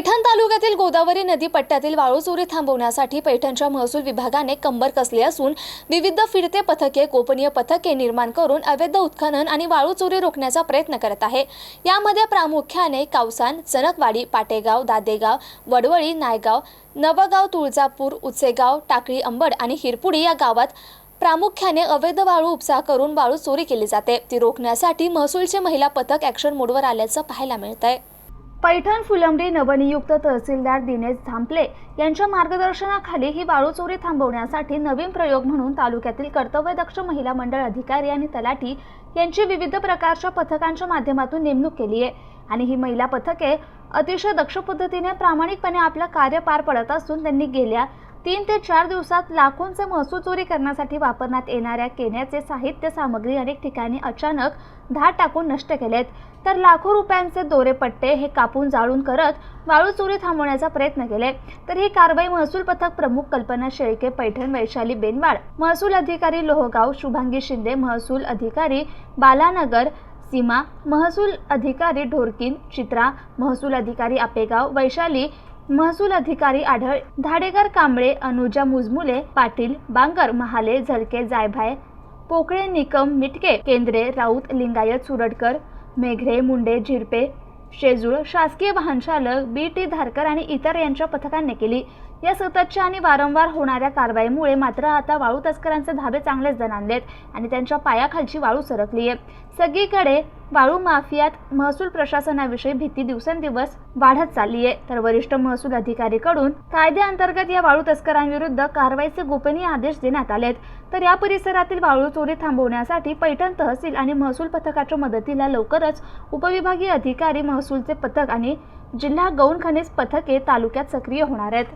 पैठण तालुक्यातील गोदावरी नदी पट्ट्यातील वाळूचोरी थांबवण्यासाठी पैठणच्या महसूल विभागाने कंबर कसली असून विविध फिरते पथके गोपनीय पथके निर्माण करून अवैध उत्खनन आणि वाळूचोरी रोखण्याचा प्रयत्न करत आहे. यामध्ये प्रामुख्याने कावसान चणकवाडी पाटेगाव दादेगाव वडवळी नायगाव नवगाव तुळजापूर उचेगाव टाकळी अंबड आणि हिरपुडी या गावात प्रामुख्याने अवैध वाळू उपसा करून वाळू चोरी केली जाते. ती रोखण्यासाठी महसूलचे महिला पथक ॲक्शन मोडवर आल्याचं पाहायला मिळत आहे पैठण फुलंब्री नवनियुक्त तहसीलदार दिनेश झांपले यांच्या मार्गदर्शनाखाली ही वाळू चोरी थांबवण्यासाठी नवीन प्रयोग म्हणून तालुक्यातील कर्तव्यदक्ष महिला मंडळ अधिकारी आणि तलाठी यांची विविध प्रकारच्या पथकांच्या माध्यमातून नेमणूक केली आहे. आणि ही महिला पथके अतिशय दक्ष पद्धतीने प्रामाणिकपणे आपलं कार्य पार पडत असून त्यांनी गेल्या तीन ते चार दिवसात लाखोंचे महसूल चोरी करण्यासाठी वापरण्यात येणाऱ्या केण्याचे साहित्य सामग्री अनेक ठिकाणी अचानक धाड टाकून नष्ट केलेत. तर लाखो रुपयांचे दोरेपट्टे हे कापून जाळून करत वाळू चोरी थांबवण्याचा प्रयत्न केले. तर ही कारवाई महसूल पथक प्रमुख कल्पना शेळके पैठण वैशाली बेनवाड महसूल अधिकारी लोहगाव शुभांगी शिंदे महसूल अधिकारी बालानगर सीमा महसूल अधिकारी ढोरकीन चित्रा महसूल अधिकारी आपेगाव वैशाली महसूल अधिकारी आढळ. धाडेकर कांबळे अनुजा मुजमुले पाटील बांगर महाले झलके जायभाय पोकळे निकम मिटके केंद्रे राऊत लिंगायत सुरडकर मेघरे मुंडे झिरपे शेजूळ शासकीय वाहनचालक बी टी धारकर आणि इतर यांच्या पथकांनी केली. या सततच्या आणि वारंवार होणाऱ्या कारवाईमुळे मात्र आता वाळू तस्करांचे धाबे चांगलेच दणाणलेत आणि त्यांच्या पायाखालची वाळू सरकली आहे सगळीकडे वाळू माफियात महसूल प्रशासनाविषयी भीती दिवसेंदिवस वाढत चालली आहे. तर वरिष्ठ महसूल अधिकारीकडून कायद्याअंतर्गत या वाळू तस्करांविरुद्ध कारवाईचे गोपनीय आदेश देण्यात आलेत तर या परिसरातील वाळू चोरी थांबवण्यासाठी पैठण तहसील आणि महसूल पथकाच्या मदतीला लवकरच उपविभागीय अधिकारी महसूलचे पथक आणि जिल्हा गौण खनिज पथके तालुक्यात सक्रिय होणार आहेत.